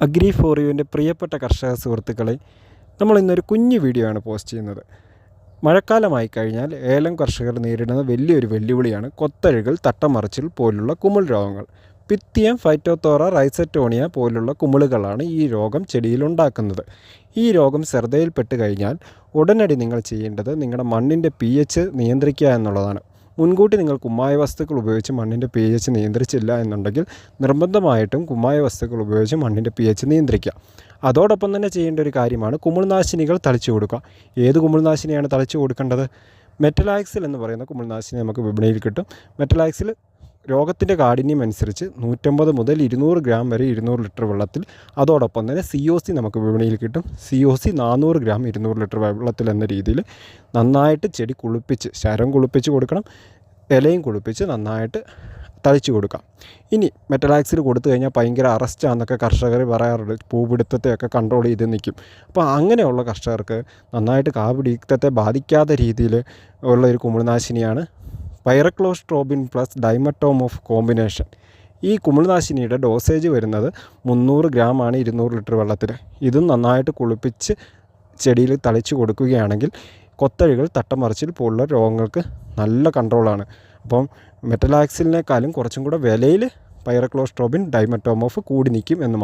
Agri four യുവിന്റെ പ്രിയപ്പെട്ട കർഷക സുഹൃത്തുക്കളെ നമ്മൾ ഇന്നൊരു കുഞ്ഞു വീഡിയോ ആണ് പോസ്റ്റ് ചെയ്യുന്നത്. മഴക്കാലമായി കഴിഞ്ഞാൽ ഏലം കർഷകർ നേരിടുന്ന വലിയൊരു വെല്ലുവിളിയാണ് കൊത്തഴുകൾ തട്ടമറിച്ചിൽ പോലുള്ള കുമിൾ രോഗങ്ങൾ. പിത്തിയം ഫൈറ്റോത്തോറ റൈസറ്റോണിയ പോലുള്ള കുമിളുകളാണ് ഈ രോഗം ചെടിയിൽ ഉണ്ടാക്കുന്നത്. ഈ രോഗം ശ്രദ്ധയിൽപ്പെട്ട് കഴിഞ്ഞാൽ ഉടനടി നിങ്ങൾ ചെയ്യേണ്ടത് നിങ്ങളുടെ മണ്ണിന്റെ പി എച്ച് നിയന്ത്രിക്കുക എന്നുള്ളതാണ്. മുൻകൂട്ടി നിങ്ങൾ കുമ്മായ വസ്തുക്കൾ ഉപയോഗിച്ച് മണ്ണിന്റെ പി എച്ച് നിയന്ത്രിച്ചില്ല എന്നുണ്ടെങ്കിൽ നിർബന്ധമായിട്ടും കുമ്മായ വസ്തുക്കൾ ഉപയോഗിച്ച് മണ്ണിന്റെ പി എച്ച് നിയന്ത്രിക്കുക. അതോടൊപ്പം തന്നെ ചെയ്യേണ്ട ഒരു കാര്യമാണ് കുമിൾനാശിനികൾ തളിച്ചു കൊടുക്കുക. ഏത് കുമിൾനാശിനിയാണ് തളിച്ചു കൊടുക്കേണ്ടത്? മെറ്റലാക്സിൽ എന്ന് പറയുന്ന കുമിൾനാശിനി നമുക്ക് വിപണിയിൽ കിട്ടും. മെറ്റലാക്സിൽ രോഗത്തിന്റെ കാഠിന്യം അനുസരിച്ച് നൂറ്റമ്പത് മുതൽ ഇരുന്നൂറ് ഗ്രാം വരെ ഇരുന്നൂറ് ലിറ്റർ വെള്ളത്തിൽ അതോടൊപ്പം തന്നെ സി ഒ സി നമുക്ക് വിപണിയിൽ കിട്ടും. സി ഒ സി നാനൂറ് ഗ്രാം ഇരുന്നൂറ് ലിറ്റർ വെള്ളത്തിൽ എന്ന രീതിയിൽ നന്നായിട്ട് ചെടി കുളിപ്പിച്ച് ശരം കുളിപ്പിച്ച് കൊടുക്കണം. ഇലയും കുളിപ്പിച്ച് നന്നായിട്ട് തളിച്ചു കൊടുക്കാം. ഇനി മെറ്റലാക്സിൽ കൊടുത്തു കഴിഞ്ഞാൽ ഭയങ്കര അറസ്റ്റാന്നൊക്കെ കർഷകർ പറയാറുണ്ട്. പൂപിടുത്തത്തെയൊക്കെ കൺട്രോൾ ചെയ്ത് നിൽക്കും. അപ്പോൾ അങ്ങനെയുള്ള കർഷകർക്ക് നന്നായിട്ട് കാപിടിത്തത്തെ ബാധിക്കാത്ത രീതിയിൽ ഉള്ള ഒരു കുമിൾനാശിനിയാണ് pyraclostrobin plus dimethomorph of combination. ഈ കുമിൾനാശിനിയുടെ ഡോസേജ് വരുന്നത് മുന്നൂറ് ഗ്രാം ആണ് ഇരുന്നൂറ് ലിറ്റർ വെള്ളത്തിൽ. ഇതും നന്നായിട്ട് കുളിപ്പിച്ച് ചെടിയിൽ തളിച്ചു കൊടുക്കുകയാണെങ്കിൽ കൊത്തഴികൾ തട്ടമറിച്ചിൽ പോലുള്ള രോഗങ്ങൾക്ക് നല്ല കൺട്രോളാണ്. അപ്പം മെറ്റലാക്സിലിനേക്കാളും കുറച്ചും കൂടെ വിലയിൽ പൈറക്ലോസ്ട്രോബിൻ ഡൈമറ്റോമോഫ് കൂടി നിൽക്കും എന്ന് മാത്രം